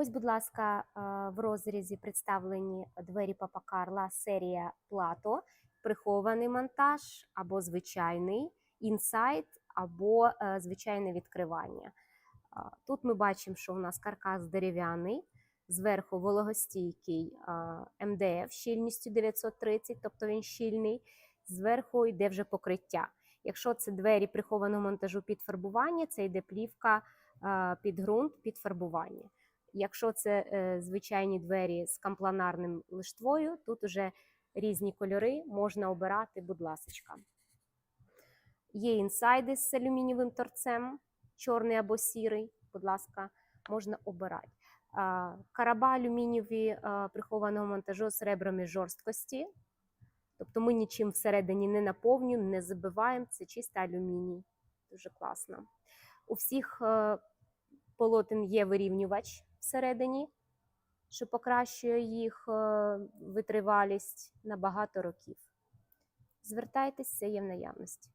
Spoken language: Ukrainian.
Ось, будь ласка, е, в розрізі представлені двері Папа Карла серія Плато, прихований монтаж або звичайний інсайд, або е, звичайне відкривання. Тут ми бачимо, що у нас каркас дерев'яний, зверху вологостійкий МДФ щільністю 930, тобто він щільний, зверху йде вже покриття. Якщо це двері прихованого монтажу під фарбування, це йде плівка під ґрунт під фарбування. Якщо це е, звичайні двері з кампланарним лиштвою, тут уже різні кольори можна обирати, будь ласка. Є інсайди з алюмінієвим торцем, чорний або сірий, будь ласка, можна обирати. Караба алюмінієві прихованого монтажу з ребрами жорсткості. Тобто ми нічим всередині не наповнюємо, не забиваємо, це чисто алюміній. Дуже класно. У всіх е, полотен є вирівнювач всередині, що покращує їх е, витривалість на багато років. Звертайтеся, є в наявності.